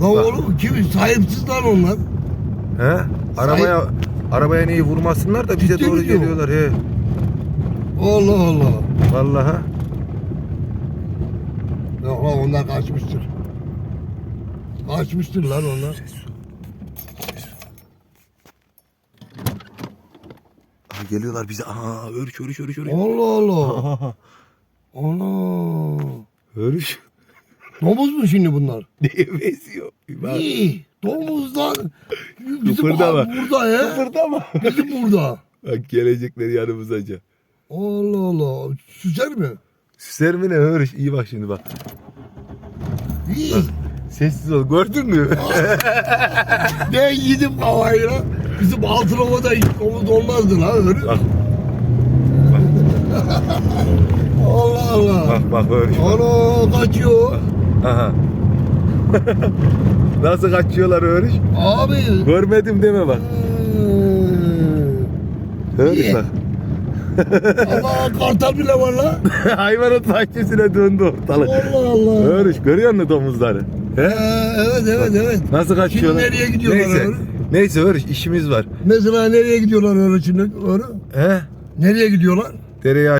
Lan oğlum kim sahipsiz lan onlar. He? Arabaya arabaya neyi vurmasınlar da bize Ciddi doğru mi diyor? geliyorlar he. Allah Allah. Vallahi. Yok lan onlar kaçmıştır. Kaçmıştır lan onlar. Aha, geliyorlar bize. Aa örüş örüş örüş örüş. Allah Allah. Aha, Ana. örüş. Domuz mu şimdi bunlar? Neye benziyor? Bak. İyi. Domuz lan. Bizim Kıpırdama. burada ya. Kıpırdama. Bizim burada. Bak gelecekler yanımıza. Allah Allah. Süser mi? Süser mi ne örüş? İyi bak şimdi bak. İyi. Sessiz ol. Gördün mü? Ben yedim havayı lan. Bizim altın ovada domuz olmazdı lan öyle. bak Allah Allah. bak bak. Bak. Ana kaçıyor. Aha. Nasıl kaçıyorlar örüş? Abi. Görmedim deme bak. Örüş İyi. bak. Ama kartal bile var lan. Hayvanat bahçesine döndü ortalık. Allah Allah. Örüş görüyor musun domuzları? Ee, He? evet evet evet. Nasıl kaçıyorlar? Şimdi nereye gidiyorlar Neyse. öyle? Neyse Örüş işimiz var. Mesela nereye gidiyorlar öyle şimdi? Öyle? He? Nereye gidiyorlar? Dereye